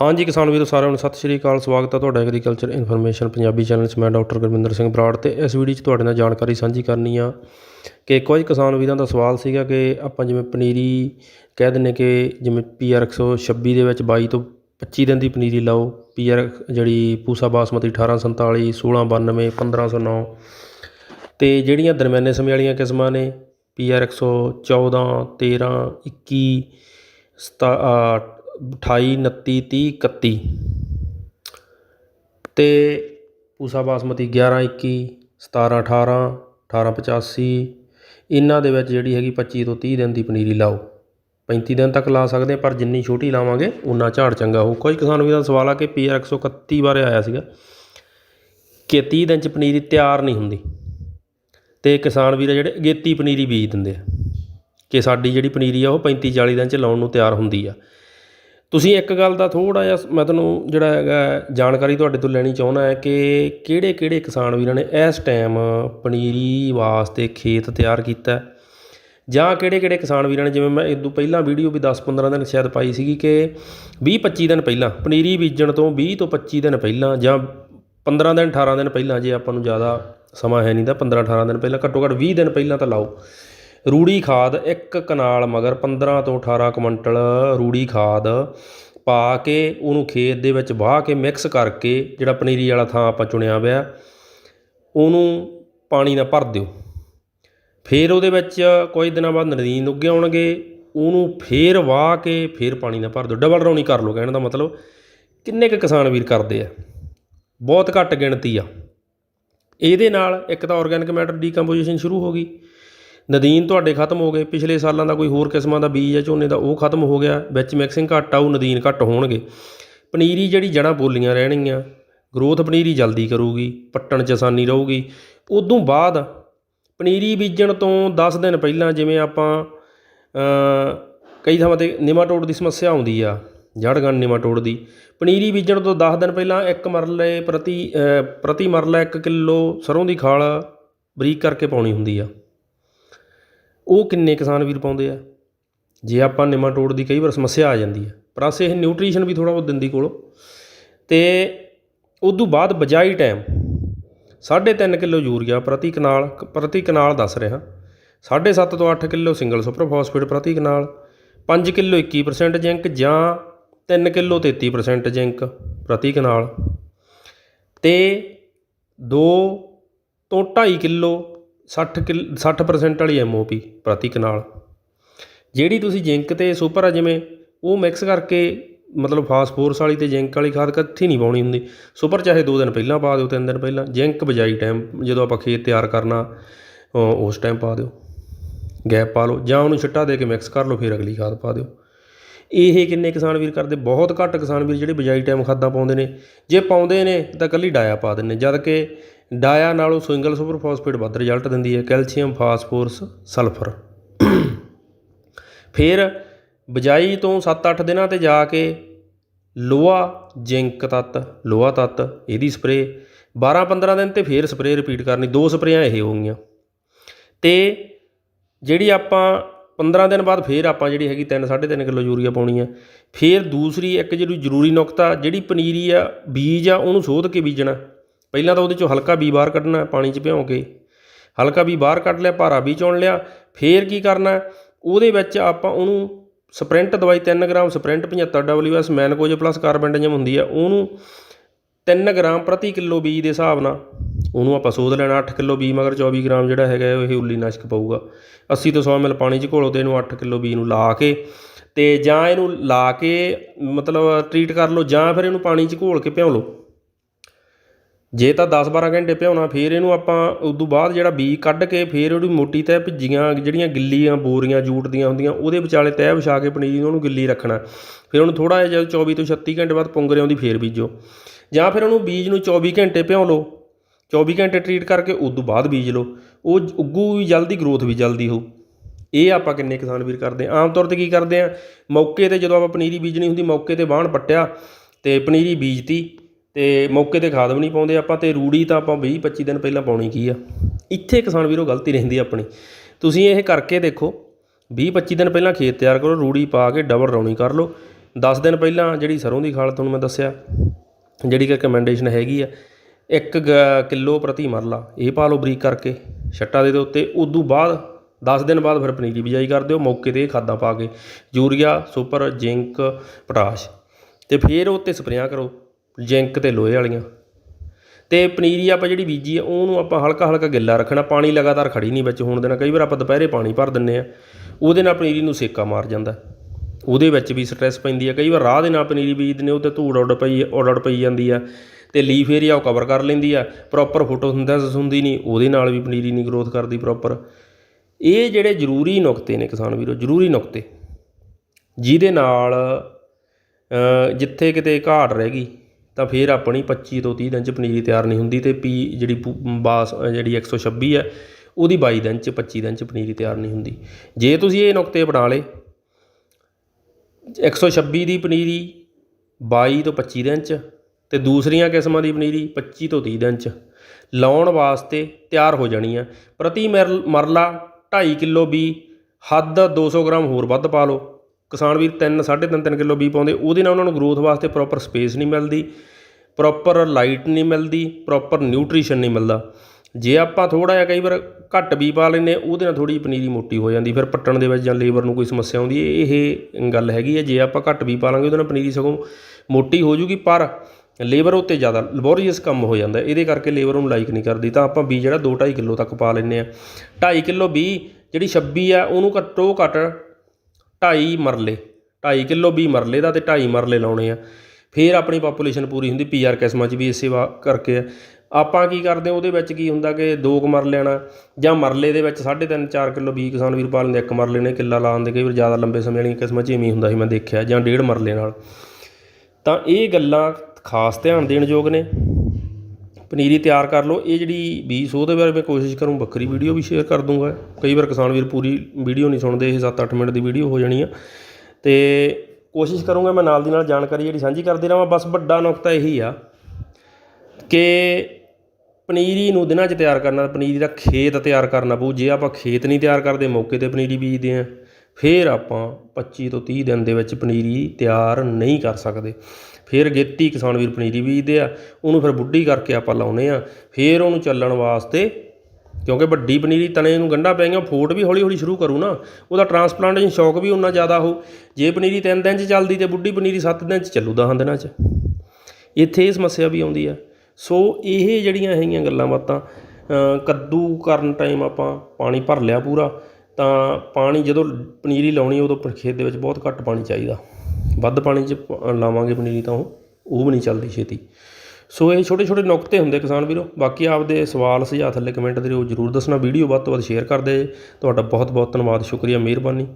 ਹਾਂਜੀ, ਕਿਸਾਨ ਵੀਰੋ, ਸਾਰਿਆਂ ਨੂੰ ਸਤਿ ਸ਼੍ਰੀ ਅਕਾਲ। ਸਵਾਗਤ ਹੈ ਤੁਹਾਡਾ ਐਗਰੀਕਲਚਰ ਇਨਫੋਰਮੇਸ਼ਨ ਪੰਜਾਬੀ ਚੈਨਲ 'ਚ। ਮੈਂ ਡਾਕਟਰ ਗੁਰਮਿੰਦਰ ਸਿੰਘ ਬਰਾੜ ਤੇ ਇਸ ਵੀਡੀਓ 'ਚ ਤੁਹਾਡੇ ਨਾਲ ਜਾਣਕਾਰੀ ਸਾਂਝੀ ਕਰਨੀ ਆ ਕਿ ਕੁਝ ਕਿਸਾਨ ਵੀਰਾਂ ਦਾ ਸਵਾਲ ਸੀਗਾ ਕਿ ਆਪਾਂ ਜਿਵੇਂ ਪਨੀਰੀ ਕਹਿ ਦਿੰਨੇ ਕਿ ਜਿਵੇਂ ਪੀਆਰ 126 ਦੇ ਵਿੱਚ 22 ਤੋਂ 25 ਦਿਨ ਦੀ ਪਨੀਰੀ ਲਾਓ। ਪੀਆਰ ਜਿਹੜੀ ਪੂਸਾ ਬਾਸਮਤੀ 1847 1692 1509 ਤੇ ਜਿਹੜੀਆਂ ਦਰਮਿਆਨੇ ਸਮੇਂ ਵਾਲੀਆਂ ਕਿਸਮਾਂ ਨੇ ਪੀਆਰ 114 13 21 ਅਠਾਈ ਅ, 28 29 30 31 ਪੂਸਾ ਬਾਸਮਤੀ 11 21 17 18 18 85 ਇਹਨਾਂ ਦੇ ਵਿੱਚ ਜਿਹੜੀ ਹੈਗੀ 25 ਤੋਂ ਤੀਹ ਦਿਨ ਦੀ ਪਨੀਰੀ ਲਾਓ। 35 ਦਿਨ ਤੱਕ ਲਾ ਸਕਦੇ ਪਰ ਜਿੰਨੀ ਛੋਟੀ ਲਾਵਾਂਗੇ ਉਨਾ ਝਾੜ ਚੰਗਾ ਹੋਊ। ਕੁਝ ਕਿਸਾਨ ਵੀਰਾਂ ਦਾ ਸਵਾਲ ਆ ਕਿ ਪੀਆਰ 131 ਬਾਰੇ ਆਇਆ ਸੀਗਾ ਕਿ 30 ਦਿਨ ਚ ਪਨੀਰੀ ਤਿਆਰ ਨਹੀਂ ਹੁੰਦੀ। ਤੇ ਕਿਸਾਨ ਵੀਰ ਆ ਜਿਹੜੇ ਅਗੇਤੀ ਪਨੀਰੀ ਬੀਜ ਦਿੰਦੇ ਆ ਕਿ ਸਾਡੀ ਜਿਹੜੀ ਪਨੀਰੀ ਆ ਉਹ 35 40 ਦਿਨ ਚ ਲਾਉਣ ਨੂੰ ਤਿਆਰ ਹੁੰਦੀ ਆ। ਤੁਸੀਂ ਇੱਕ ਗੱਲ ਦਾ ਥੋੜ੍ਹਾ ਜਿਹਾ ਮੈਂ ਤੁਹਾਨੂੰ ਜਿਹੜਾ ਹੈਗਾ ਜਾਣਕਾਰੀ ਤੁਹਾਡੇ ਤੋਂ ਲੈਣੀ ਚਾਹੁੰਦਾ ਹੈ ਕਿ ਕਿਹੜੇ ਕਿਹੜੇ ਕਿਸਾਨ ਵੀਰਾਂ ਨੇ ਇਸ ਟਾਈਮ ਪਨੀਰੀ ਵਾਸਤੇ ਖੇਤ ਤਿਆਰ ਕੀਤਾ ਜਾਂ ਕਿਹੜੇ ਕਿਹੜੇ ਕਿਸਾਨ ਵੀਰਾਂ ਨੇ, ਜਿਵੇਂ ਮੈਂ ਇਹ ਤੋਂ ਪਹਿਲਾਂ ਵੀਡੀਓ ਵੀ 10-15 ਦਿਨ ਸ਼ਾਇਦ ਪਾਈ ਸੀਗੀ ਕਿ 20-25 ਦਿਨ ਪਹਿਲਾਂ, ਪਨੀਰੀ ਬੀਜਣ ਤੋਂ 20 ਤੋਂ 25 ਦਿਨ ਪਹਿਲਾਂ ਜਾਂ 15 ਦਿਨ 18 ਦਿਨ ਪਹਿਲਾਂ ਜੇ ਆਪਾਂ ਨੂੰ ਜ਼ਿਆਦਾ ਸਮਾਂ ਹੈ ਨਹੀਂ ਤਾਂ 15-18 ਦਿਨ ਪਹਿਲਾਂ ਘੱਟੋ ਘੱਟ 20 ਦਿਨ ਪਹਿਲਾਂ ਤਾਂ ਲਾਓ। ਰੂੜੀ ਖਾਦ ਇੱਕ ਕਨਾਲ ਮਗਰ 15 ਤੋਂ 18 ਕੁਇੰਟਲ ਰੂੜੀ ਖਾਦ ਪਾ ਕੇ ਉਹਨੂੰ ਖੇਤ ਦੇ ਵਿੱਚ ਵਾਹ ਕੇ ਮਿਕਸ ਕਰਕੇ ਜਿਹੜਾ ਪਨੀਰੀ ਵਾਲਾ ਥਾਂ ਆਪਾਂ ਚੁਣਿਆ ਹੋਇਆ, ਉਹਨੂੰ ਪਾਣੀ ਨਾਲ ਭਰ ਦਿਓ। ਫਿਰ ਉਹਦੇ ਵਿੱਚ ਕੁਝ ਦਿਨਾਂ ਬਾਅਦ ਨਦੀਨ ਉੱਗੇ ਆਉਣਗੇ, ਉਹਨੂੰ ਫੇਰ ਵਾਹ ਕੇ ਫੇਰ ਪਾਣੀ ਨਾਲ ਭਰ ਦਿਓ। ਡਬਲ ਰੌਣੀ ਕਰ ਲਓ, ਕਹਿਣ ਦਾ ਮਤਲਬ ਕਿੰਨੇ ਕੁ ਕਿਸਾਨ ਵੀਰ ਕਰਦੇ ਆ? ਬਹੁਤ ਘੱਟ ਗਿਣਤੀ ਆ। ਇਹਦੇ ਨਾਲ ਇੱਕ ਤਾਂ ਆਰਗੈਨਿਕ ਮੈਟਰ ਡੀਕੰਪੋਜੀਸ਼ਨ ਸ਼ੁਰੂ ਹੋ ਗਈ। ਨਦੀਨ, ਤੁਹਾਡੇ ਖਤਮ ਹੋ ਗਏ। ਪਿਛਲੇ ਸਾਲਾਂ ਦਾ ਕੋਈ ਹੋਰ ਕਿਸਮਾਂ ਦਾ ਬੀਜ ਹੈ ਝੋਨੇ ਦਾ ਉਹ ਖਤਮ ਹੋ ਗਿਆ। ਵਿੱਚ ਮਿਕਸਿੰਗ ਘੱਟ ਆਊ ਨਦੀਨ ਘੱਟ ਹੋਣਗੇ। ਪਨੀਰੀ ਜਿਹੜੀ ਜੜ੍ਹਾਂ ਬੋਲੀਆਂ ਰਹਿਣਗੀਆਂ। ਗਰੋਥ ਪਨੀਰੀ ਜਲਦੀ ਕਰੂਗੀ, ਪੱਟਣ 'ਚ ਆਸਾਨੀ ਰਹੂਗੀ। ਉਦੋਂ ਬਾਅਦ ਪਨੀਰੀ ਬੀਜਣ ਤੋਂ 10 ਦਿਨ ਪਹਿਲਾਂ ਜਿਵੇਂ ਆਪਾਂ ਕਈ ਥਾਵਾਂ ਤੇ ਨਿਮਾਟੋਡ ਦੀ ਸਮੱਸਿਆ ਆਉਂਦੀ ਆ ਜੜਗਣ ਨਿਮਾਟੋਡ ਦੀ। ਪਨੀਰੀ ਬੀਜਣ ਤੋਂ 10 ਦਿਨ ਪਹਿਲਾਂ ਇੱਕ ਮਰਲੇ ਪ੍ਰਤੀ ਪ੍ਰਤੀ ਮਰਲਾ 1 ਕਿਲੋ ਸਰੋਂ ਦੀ ਖਾਲ ਬਰੀਕ ਕਰਕੇ ਪਾਉਣੀ ਹੁੰਦੀ ਆ। ਉਹ ਕਿੰਨੇ ਕਿਸਾਨ ਵੀਰ ਪਾਉਂਦੇ ਆ? ਜੇ ਆਪਾਂ ਨਿਮਾਟੋਡ ਦੀ ਕਈ ਵਾਰ ਸਮੱਸਿਆ ਆ ਜਾਂਦੀ ਹੈ ਪਲੱਸ ਇਹ ਨਿਊਟ੍ਰੀਸ਼ਨ ਵੀ ਥੋੜਾ ਬਹੁਤ ਦਿੰਦੀ ਕੋਲੋਂ। ਤੇ ਉਦੋਂ ਬਾਅਦ ਬਜਾਈ ਟਾਈਮ। 3.5 ਕਿਲੋ ਯੂਰੀਆ ਪ੍ਰਤੀ ਕਨਾਲ ਪ੍ਰਤੀ ਕਨਾਲ ਦੱਸ ਰਿਹਾ। 7.5 ਤੋਂ 8 ਕਿਲੋ ਸਿੰਗਲ ਸੁਪਰ ਫਾਸਫੇਟ ਪ੍ਰਤੀ ਕਨਾਲ। 5 ਕਿਲੋ 21% ਜ਼ਿੰਕ ਜਾਂ 3 ਕਿਲੋ 33% ਜ਼ਿੰਕ ਪ੍ਰਤੀ ਕਨਾਲ। ਤੇ 2 ਤੋਂ 2.5 ਕਿਲੋ 60 ਕਿਲ 60% ਵਾਲੀ ਐਮਓਪੀ ਪ੍ਰਤੀ ਕਨਾਲ ਜਿਹੜੀ ਤੁਸੀਂ ਜ਼ਿੰਕ ਤੇ ਸੁਪਰ ਆ ਜਿਵੇਂ, ਉਹ ਮਿਕਸ ਕਰਕੇ ਮਤਲਬ ਫਾਸਫੋਰਸ ਵਾਲੀ ਤੇ ਜ਼ਿੰਕ ਵਾਲੀ ਖਾਦ ਇਕੱਠੀ ਨਹੀਂ ਪਾਉਣੀ ਹੁੰਦੀ। ਸੁਪਰ ਚਾਹੇ 2 ਦਿਨ ਪਹਿਲਾਂ ਪਾ ਦਿਓ 3 ਦਿਨ ਪਹਿਲਾਂ। ਜ਼ਿੰਕ ਬਜਾਈ ਟਾਈਮ ਜਦੋਂ ਆਪਾਂ ਖੇਤ ਤਿਆਰ ਕਰਨਾ ਉਸ ਟਾਈਮ ਪਾ ਦਿਓ। ਗੈਪ ਪਾ ਲਓ, ਜਾਂ ਉਹਨੂੰ ਛਿੱਟਾ ਦੇ ਕੇ ਮਿਕਸ ਕਰ ਲਓ, ਫਿਰ ਅਗਲੀ ਖਾਦ ਪਾ ਦਿਓ। ਇਹ ਕਿੰਨੇ ਕਿਸਾਨ ਵੀਰ ਕਰਦੇ? ਬਹੁਤ ਘੱਟ ਕਿਸਾਨ ਵੀਰ ਜਿਹੜੇ ਬਜਾਈ ਟਾਈਮ ਖਾਦਾਂ ਪਾਉਂਦੇ ਨੇ। ਜੇ ਪਾਉਂਦੇ ਨੇ, ਤਾਂ ਕੱਲੀ ਡਾਇਆ ਪਾ ਦਿੰਦੇ ਜਦ ਕਿ ਡਾਇਆ ਨਾਲੋਂ ਸਿੰਗਲ ਸੁਪਰ ਫਾਸਫੇਟ ਵੱਧ ਰਿਜ਼ਲਟ ਦਿੰਦੀ ਹੈ, ਕੈਲਸ਼ੀਅਮ, ਫਾਸਫੋਰਸ, ਸਲਫਰ। ਫਿਰ ਬਜਾਈ ਤੋਂ 7-8 ਦਿਨਾਂ ਤੇ ਜਾ ਕੇ ਲੋਹਾ ਜ਼ਿੰਕ ਤੱਤ, ਲੋਹਾ ਤੱਤ, ਇਹਦੀ ਸਪਰੇ 12-15 ਦਿਨ ਤੇ ਫਿਰ ਸਪਰੇ ਰਿਪੀਟ ਕਰਨੀ, ਦੋ ਸਪਰੇਆਂ ਇਹ ਹੋ ਗਈਆਂ। ਤੇ ਜਿਹੜੀ ਆਪਾਂ 15 ਦਿਨ ਬਾਅਦ ਫੇਰ ਆਪਾਂ ਜਿਹੜੀ ਹੈਗੀ 3 3.5 ਕਿਲੋ ਯੂਰੀਆ ਪਾਉਣੀ ਆ, ਫੇਰ ਦੂਸਰੀ ਇੱਕ ਜਿਹੜੀ ਜ਼ਰੂਰੀ ਨੁਕਤਾ, ਜਿਹੜੀ ਪਨੀਰੀ ਆ, ਬੀਜ ਆ, ਉਹਨੂੰ ਸੋਧ ਕੇ ਬੀਜਣਾ। ਪਹਿਲਾਂ ਤਾਂ ਉਹਦੇ ਚੋਂ ਹਲਕਾ ਬੀ ਬਾਹਰ ਕੱਢਣਾ ਪਾਣੀ 'ਚ ਭਿਉਂ ਕੇ। ਹਲਕਾ ਬੀ ਬਾਹਰ ਕੱਢ ਲਿਆ, ਭਾਰਾ ਬੀ ਚੁਣ ਲਿਆ, ਫੇਰ ਕੀ ਕਰਨਾ ਉਹਦੇ ਵਿੱਚ ਆਪਾਂ ਉਹਨੂੰ ਸਪ੍ਰਿੰਟ ਦਵਾਈ 3 gram, sprint 75 WS mancozeb plus carbendazim ਹੁੰਦੀ ਆ ਉਹਨੂੰ 3 ਗ੍ਰਾਮ ਪ੍ਰਤੀ ਕਿਲੋ ਬੀਜ ਦੇ ਹਿਸਾਬ ਨਾਲ, ਉਹਨੂੰ ਆਪਾਂ ਸੋਧ ਲੈਣਾ 8 ਕਿਲੋ ਬੀ, ਮਗਰ 24 ਗ੍ਰਾਮ ਜਿਹੜਾ ਹੈਗਾ ਇਹ ਉੱਲੀ ਨਾਸ਼ਕ ਪਊਗਾ। 80 ਤੋਂ 100 ml ਪਾਣੀ 'ਚ ਘੋਲੋ ਤੇ ਇਹਨੂੰ 8 ਕਿਲੋ ਬੀ ਨੂੰ ਲਾ ਕੇ ਤੇ ਜਾਂ ਇਹਨੂੰ ਲਾ ਕੇ ਮਤਲਬ ਟਰੀਟ ਕਰ ਲਓ, ਜਾਂ ਫਿਰ ਇਹਨੂੰ ਪਾਣੀ 'ਚ ਘੋਲ ਕੇ ਭਿਉਂ ਲਓ। ਜੇ ਤਾਂ 10-12 ਘੰਟੇ ਭਿਉਣਾ, ਫਿਰ ਇਹਨੂੰ ਆਪਾਂ ਉਦੋਂ ਬਾਅਦ ਜਿਹੜਾ ਬੀ ਕੱਢ ਕੇ ਫਿਰ ਉਹਦੀ ਮੋਟੀ ਤਹਿ ਭਿੱਜੀਆਂ, ਜਿਹੜੀਆਂ ਗਿੱਲੀਆਂ, ਬੋਰੀਆਂ, ਜੂਟ ਦੀਆਂ ਹੁੰਦੀਆਂ, ਉਹਦੇ ਵਿਚਾਲੇ ਤਹਿ ਵਿਛਾ ਕੇ ਪਨੀਰੀ ਨੂੰ ਉਹਨੂੰ ਗਿੱਲੀ ਰੱਖਣਾ। ਫਿਰ ਉਹਨੂੰ ਥੋੜਾ ਜਿਹਾ ਜਦੋਂ 24 ਤੋਂ 36 ਘੰਟੇ ਬਾਅਦ ਪੁੰਗਰੇ ਆਉਂਦੀ, ਫੇਰ ਬੀਜੋ। ਜਾਂ ਫਿਰ ਉਹਨੂੰ ਬੀਜ ਨੂੰ 24 ਘੰਟੇ ਭਿਉਂ ਲਓ। 24 ਘੰਟੇ ਟ੍ਰੀਟ ਕਰਕੇ ਉਦੋਂ ਬਾਅਦ ਬੀਜ ਲਓ। ਉਹ ਉੱਗੂ ਵੀ ਜਲਦੀ ਗਰੋਥ ਵੀ ਜਲਦੀ ਹੋਊ। ਇਹ ਆਪਾਂ ਕਿੰਨੇ ਕਿਸਾਨ ਵੀਰ ਕਰਦੇ ਆ। ਆਮ ਤੌਰ ਤੇ ਕੀ ਕਰਦੇ ਆ? ਮੌਕੇ ਤੇ ਜਦੋਂ ਆਪਾਂ ਪਨੀਰੀ ਬੀਜਣੀ ਹੁੰਦੀ, ਮੌਕੇ ਤੇ ਬਾਹਣ ਪੱਟਿਆ ਤੇ ਪਨੀਰੀ ਬੀਜਤੀ। ਅਤੇ ਮੌਕੇ ਤੇ ਖਾਦ ਵੀ ਨਹੀਂ ਪਾਉਂਦੇ ਆਪਾਂ ਅਤੇ ਰੂੜੀ ਤਾਂ ਆਪਾਂ ਵੀਹ ਪੱਚੀ ਦਿਨ ਪਹਿਲਾਂ ਪਾਉਣੀ ਕੀ ਆ? ਇੱਥੇ ਕਿਸਾਨ ਵੀਰੋ ਗਲਤੀ ਰਹਿੰਦੀ ਆਪਣੀ। ਤੁਸੀਂ ਇਹ ਕਰਕੇ ਦੇਖੋ, ਵੀਹ ਪੱਚੀ ਦਿਨ ਪਹਿਲਾਂ ਖੇਤ ਤਿਆਰ ਕਰੋ, ਰੂੜੀ ਪਾ ਕੇ ਡਬਲ ਰੌਣੀ ਕਰ ਲਓ। 10 ਦਿਨ ਪਹਿਲਾਂ ਜਿਹੜੀ ਸਰੋਂ ਦੀ ਖਾਲ ਤੁਹਾਨੂੰ ਮੈਂ ਦੱਸਿਆ, ਜਿਹੜੀ ਕਿ ਰਿਕਮੈਂਡੇਸ਼ਨ ਹੈਗੀ ਆ, ਇੱਕ ਗ- ਕਿਲੋ ਪ੍ਰਤੀ ਮਰਲਾ, ਇਹ ਪਾ ਲਓ ਬਰੀਕ ਕਰਕੇ, ਛੱਟਾ ਦੇ ਦਿਓ ਉੱਤੇ, ਉਦੋਂ ਬਾਅਦ 10 ਦਿਨ ਬਾਅਦ ਫਿਰ ਪਨੀਰੀ ਬਿਜਾਈ ਕਰ ਦਿਓ, ਮੌਕੇ ਤੇ ਇਹ ਖਾਦਾਂ ਪਾ ਕੇ, ਯੂਰੀਆ, ਸੁਪਰ, ਜ਼ਿੰਕ, ਪੋਟਾਸ਼। ਤੇ ਫਿਰ ਉੱਤੇ ਸਪਰੇਆਂ ਕਰੋ। ਜ਼ਿੰਕ ਅਤੇ ਲੋਹੇ ਵਾਲੀਆਂ। ਅਤੇ ਪਨੀਰੀ ਆਪਾਂ ਜਿਹੜੀ ਬੀਜੀ ਆ, ਉਹਨੂੰ ਆਪਾਂ ਹਲਕਾ ਹਲਕਾ ਗਿੱਲਾ ਰੱਖਣਾ। ਪਾਣੀ ਲਗਾਤਾਰ ਖੜੀ ਨਹੀਂ ਵਿੱਚ, ਹੋਣ ਦੇਣਾ ਕਈ ਵਾਰ ਆਪਾਂ ਦੁਪਹਿਰੇ ਪਾਣੀ ਭਰ ਦਿੰਨੇ ਆ। ਉਹਦੇ ਨਾਲ ਪਨੀਰੀ ਨੂੰ ਸੇਕਾ ਮਾਰ ਜਾਂਦਾ। ਉਹਦੇ ਵਿੱਚ ਵੀ ਸਟ੍ਰੈਸ ਪੈਂਦੀ ਆ। ਕਈ ਵਾਰ ਰਾਹ ਦੇ ਨਾਲ ਪਨੀਰੀ ਬੀਜ ਨੇ ਉਹ ਤੇ ਧੂੜ ਉੱਡ ਪਈ ਉੱਡ ਪਈ ਜਾਂਦੀ ਆ। ਤੇ ਲੀਫ ਏਰੀਆ ਉਹ ਕਵਰ ਕਰ ਲੈਂਦੀ ਆ। ਪ੍ਰੋਪਰ ਫੋਟੋ ਫੋਟੋਸਿੰਥੈਸਿਸ ਹੁੰਦੀ ਨਹੀਂ, ਉਹਦੇ ਨਾਲ ਵੀ ਪਨੀਰੀ ਨਹੀਂ ਗਰੋਥ ਕਰਦੀ ਪ੍ਰੋਪਰ ਇਹ ਜਿਹੜੇ ਜ਼ਰੂਰੀ ਨੁਕਤੇ ਨੇ ਕਿਸਾਨ ਵੀਰੋ, ਜ਼ਰੂਰੀ ਨੁਕਤੇ। ਜਿਹਦੇ ਨਾਲ ਜਿੱਥੇ ਕਿਤੇ ਘਾਟ ਰਹਿ ਗਈ ਤਾਂ ਫਿਰ ਆਪਣੀ 25 ਤੋਂ 30 ਦਿਨ ਚ ਪਨੀਰੀ ਤਿਆਰ ਨਹੀਂ ਹੁੰਦੀ ਤੇ ਪੀ ਜਿਹੜੀ ਪੂ- ਬਾਸ ਅ, ਜਿਹੜੀ 126 ਹੈ ਉਹਦੀ 22 ਦਿਨ ਚ 25 ਦਿਨ ਚ ਪਨੀਰੀ ਤਿਆਰ ਨਹੀਂ ਹੁੰਦੀ। ਜੇ ਤੁਸੀਂ ਇਹ ਨੁਕਤੇ ਬਣਾ ਲਏ 126 ਦੀ ਪਨੀਰੀ 22 ਤੋਂ 25 ਦਿਨ ਚ ਤੇ ਦੂਸਰੀਆਂ ਕਿਸਮਾਂ ਦੀ ਪਨੀਰੀ 25 ਤੋਂ 30 ਦਿਨ ਚ ਲਾਉਣ ਵਾਸਤੇ ਤਿਆਰ ਹੋ ਜਾਣੀ ਆ। ਪ੍ਰਤੀ ਮਰਲ- ਮਰਲਾ 2.5 ਕਿਲੋ ਵੀ ਹੱਦ 200 ਗ੍ਰਾਮ ਹੋਰ ਵੱਧ ਪਾ ਲਓ। ਕਿਸਾਨ ਵੀਰ 3 3.5 3 ਕਿਲੋ ਵੀ ਪਾਉਂਦੇ ਉਹਦੇ ਨਾਲ ਉਹਨਾਂ ਨੂੰ ਗਰੋਥ ਵਾਸਤੇ ਪ੍ਰੋਪਰ ਸਪੇਸ ਨਹੀਂ ਮਿਲਦੀ ਪ੍ਰੋਪਰ ਲਾਈਟ ਨਹੀਂ ਮਿਲਦੀ ਪ੍ਰੋਪਰ ਨਿਊਟ੍ਰੀਸ਼ਨ ਨਹੀਂ ਮਿਲਦਾ। ਜੇ ਆਪਾਂ ਥੋੜਾ ਜਿਹਾ ਕਈ ਵਾਰ ਘੱਟ ਵੀ ਪਾ ਲੈਂਦੇ ਹਾਂ, ਉਹਦੇ ਨਾਲ ਥੋੜੀ ਪਨੀਰੀ ਮੋਟੀ ਹੋ ਜਾਂਦੀ ਫਿਰ ਪੱਟਣ ਦੇ ਵਿੱਚ ਜਾਂ ਲੇਬਰ ਨੂੰ ਕੋਈ ਸਮੱਸਿਆ ਆਉਂਦੀ ਇਹ ਗੱਲ ਹੈਗੀ ਹੈ। ਜੇ ਆਪਾਂ ਘੱਟ ਵੀ ਪਾ ਲਾਂਗੇ ਉਹਦੇ ਨਾਲ ਪਨੀਰੀ ਸਗੋਂ ਮੋਟੀ ਹੋ ਜੂਗੀ ਪਰ ਲੇਬਰ ਉੱਤੇ ਜ਼ਿਆਦਾ ਲਬੋਰੀਅਸ ਕੰਮ ਹੋ ਜਾਂਦਾ ਇਹਦੇ ਕਰਕੇ ਲੇਬਰ ਨੂੰ ਲਾਈਕ ਨਹੀਂ ਕਰਦੀ। ਤਾਂ ਆਪਾਂ ਬੀ ਜਿਹੜਾ 2 2.5 ਕਿਲੋ ਤੱਕ ਪਾ ਲੈਂਦੇ ਆ 2.5 ਕਿਲੋ ਬੀ ਜਿਹੜੀ 26 ਆ ਉਹਨੂੰ ਘੱਟੋ ਘੱਟ ਢਾਈ ਮਰਲੇ, ਢਾਈ ਕਿਲੋ ਬੀ ਮਰਲੇ ਦਾ ਤੇ ਢਾਈ ਮਰਲੇ ਲਾਉਣੇ ਆ। ਫਿਰ ਆਪਣੀ ਪਾਪੂਲੇਸ਼ਨ ਪੂਰੀ ਹੁੰਦੀ ਪੀਆਰ ਕਿਸਮਾਂ 'ਚ ਵੀ ਇਸੇ ਵਾ ਕਰਕੇ ਆ। ਆਪਾਂ ਕੀ ਕਰਦੇ ਹਾਂ ਉਹਦੇ ਵਿੱਚ ਕੀ ਹੁੰਦਾ ਕਿ ਦੋ ਕੁ ਮਰ ਲੈਣਾ ਜਾਂ ਮਰਲੇ ਦੇ ਵਿੱਚ 3.5 4 ਕਿਲੋ ਬੀ ਕਿਸਾਨ ਵੀਰ ਪਾ ਲੈਂਦੇ ਇੱਕ ਮਰਲੇ ਨੇ ਕਿੱਲਾ ਲਾ ਦਿੰਦੇ ਕਈ ਵਾਰ ਜ਼ਿਆਦਾ ਲੰਬੇ ਸਮੇਂ ਵਾਲੀਆਂ ਕਿਸਮਾਂ 'ਚ ਇਵੇਂ ਹੁੰਦਾ ਸੀ, ਮੈਂ ਦੇਖਿਆ, ਜਾਂ ਡੇਢ ਮਰਲੇ ਨਾਲ। ਤਾਂ ਇਹ ਗੱਲਾਂ ਖਾਸ ਧਿਆਨ ਦੇਣ ਯੋਗ ਨੇ। ਪਨੀਰੀ ਤਿਆਰ ਕਰ ਲਓ। ਇਹ ਜਿਹੜੀ ਬੀਜ ਸੋਹ ਦੇ ਬਾਰੇ ਮੈਂ ਕੋਸ਼ਿਸ਼ ਕਰੂੰ, ਵੱਖਰੀ ਵੀਡੀਓ ਵੀ ਸ਼ੇਅਰ ਕਰ ਦੂੰਗਾ। ਕਈ ਵਾਰ ਕਿਸਾਨ ਵੀਰ ਪੂਰੀ ਵੀਡੀਓ ਨਹੀਂ ਸੁਣਦੇ, ਇਹ 7-8 ਮਿੰਟ ਦੀ ਵੀਡੀਓ ਹੋ ਜਾਣੀ ਆ। ਤੇ ਕੋਸ਼ਿਸ਼ ਕਰੂੰਗਾ ਮੈਂ ਨਾਲ ਦੀ ਨਾਲ ਜਾਣਕਾਰੀ ਜਿਹੜੀ ਸਾਂਝੀ ਕਰਦੇ ਰਹਾਂ। ਬਸ ਵੱਡਾ ਨੁਕਤਾ ਇਹੀ ਆ ਕਿ ਪਨੀਰੀ ਨੂੰ ਦਿਨਾਂ 'ਚ ਤਿਆਰ ਕਰਨਾ, ਪਨੀਰੀ ਦਾ ਖੇਤ ਤਿਆਰ ਕਰਨਾ ਪਊ। ਜੇ ਆਪਾਂ ਖੇਤ ਨਹੀਂ ਤਿਆਰ ਕਰਦੇ, ਮੌਕੇ ਤੇ ਪਨੀਰੀ ਬੀਜਦੇ ਆ ਫਿਰ ਆਪਾਂ 25 ਤੋਂ 30 ਦਿਨ ਦੇ ਵਿੱਚ ਪਨੀਰੀ ਤਿਆਰ ਨਹੀਂ ਕਰ ਸਕਦੇ। ਫਿਰ ਗੇਤੀ ਕਿਸਾਨ ਵੀਰ ਪਨੀਰੀ ਬੀਜਦੇ ਆ, ਉਹਨੂੰ ਫਿਰ ਬੁੱਢੀ ਕਰਕੇ ਆਪਾਂ ਲਾਉਨੇ ਆ, ਫਿਰ ਉਹਨੂੰ ਚੱਲਣ ਵਾਸਤੇ ਕਿਉਂਕਿ ਵੱਡੀ ਪਨੀਰੀ ਤਣੇ ਨੂੰ ਗੰਢਾ ਪੈ ਗਿਆ ਫੋਟ ਵੀ ਹੌਲੀ ਹੌਲੀ ਸ਼ੁਰੂ ਕਰੂ ਨਾ, ਉਹਦਾ ਟਰਾਂਸਪਲਾਂਟੇਸ਼ਨ ਸ਼ੌਕ ਵੀ ਉਨਾ ਜ਼ਿਆਦਾ ਹੋ, ਜੇ ਪਨੀਰੀ 3 ਦਿਨ 'ਚ ਚੱਲਦੀ ਤੇ ਬੁੱਢੀ ਪਨੀਰੀ 7 ਦਿਨ 'ਚ ਚੱਲੂ 10 ਦਿਨਾਂ 'ਚ। ਇੱਥੇ ਇਹ ਸਮੱਸਿਆ ਵੀ ਆਉਂਦੀ ਆ। ਸੋ ਇਹ ਜਿਹੜੀਆਂ ਹੈਗੀਆਂ ਗੱਲਾਂ ਬਾਤਾਂ ਕੱਦੂ ਕਰਨ ਟਾਈਮ ਆਪਾਂ ਪਾਣੀ ਭਰ ਲਿਆ ਪੂਰਾ, ਤਾਂ ਪਾਣੀ ਜਦੋਂ ਪਨੀਰੀ ਲਾਉਣੀ ਉਦੋਂ ਖੇਤ ਦੇ ਵਿੱਚ ਬਹੁਤ ਘੱਟ ਪਾਣੀ ਚਾਹੀਦਾ। ਵੱਧ ਪਾਣੀ 'ਚ ਪ- ਲਾਵਾਂਗੇ ਪਨੀਰੀ ਤਾਂ ਉਹ ਉਹ ਵੀ ਨਹੀਂ ਚੱਲਦੀ ਛੇਤੀ। ਸੋ ਇਹ ਛੋਟੇ ਛੋਟੇ ਨੁਕਤੇ ਹੁੰਦੇ ਕਿਸਾਨ ਵੀਰੋ। ਬਾਕੀ ਆਪਦੇ ਸਵਾਲ ਸੁਝਾਅ ਥੱਲੇ ਕਮੈਂਟ ਦੇ ਜ਼ਰੂਰ ਦੱਸਣਾ। ਵੀਡੀਓ ਵੱਧ ਤੋਂ ਵੱਧ ਸ਼ੇਅਰ ਕਰਦੇ ਜੇ ਤੁਹਾਡਾ ਬਹੁਤ ਬਹੁਤ ਧੰਨਵਾਦ। ਸ਼ੁਕਰੀਆ, ਮਿਹਰਬਾਨੀ।